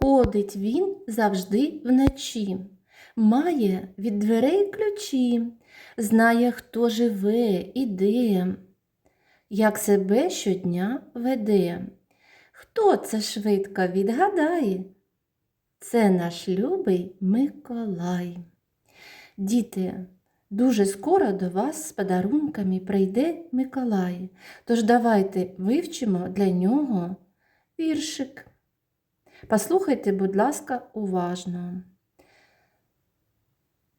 Ходить він завжди вночі, має від дверей ключі, знає, хто живе і де, як себе щодня веде. Хто це швидко відгадає? Це наш любий Миколай. Діти, дуже скоро до вас з подарунками прийде Миколай. Тож давайте вивчимо для нього віршик. Послухайте, будь ласка, уважно.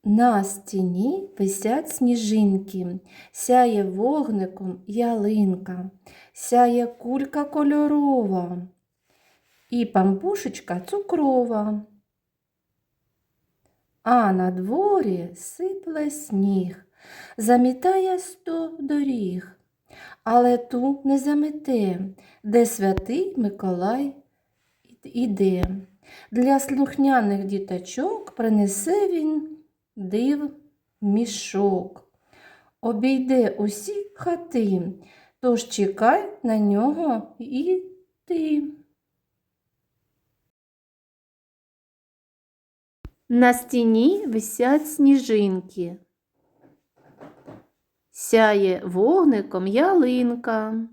На стіні висять сніжинки, сяє вогником ялинка, сяє кулька кольорова і пампушечка цукрова. А на дворі сипле сніг, замітає сто доріг, але ту не замете, де святий Миколай іде. Для слухняних діточок принесе він див мішок. Обійде усі хати, тож чекай на нього і ти. На стіні висять сніжинки. Сяє вогником ялинка,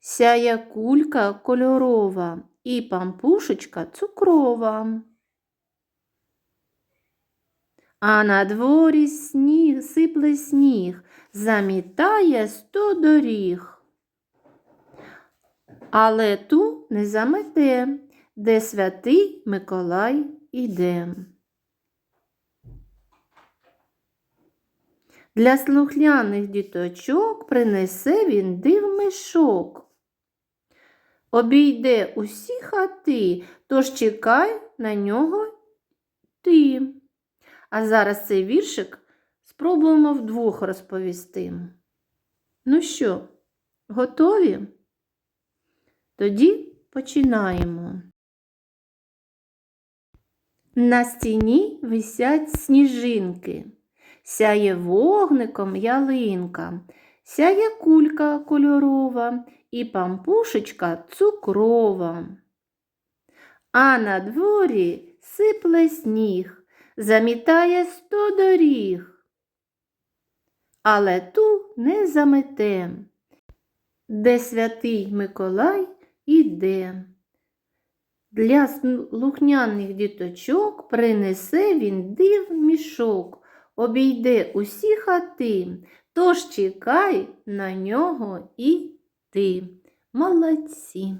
сяє кулька кольорова і пампушечка цукрова. А на дворі сніг сипле сніг, замітає сто доріг. Але ту не замете, де святий Миколай іде. Для слухняних діточок принесе він див мішок. Обійде усі хати, тож чекай на нього ти. А зараз цей віршик спробуємо вдвох розповісти. Ну що, готові? Тоді починаємо. На стіні висять сніжинки, сяє вогником ялинка, сяє кулька кольорова і пампушечка цукрова. А на дворі сипле сніг, замітає сто доріг, але ту не замете, де святий Миколай іде. Для слухняних діточок принесе він див мішок, обійде усі хати, тож чекай на нього і ти. Молодці!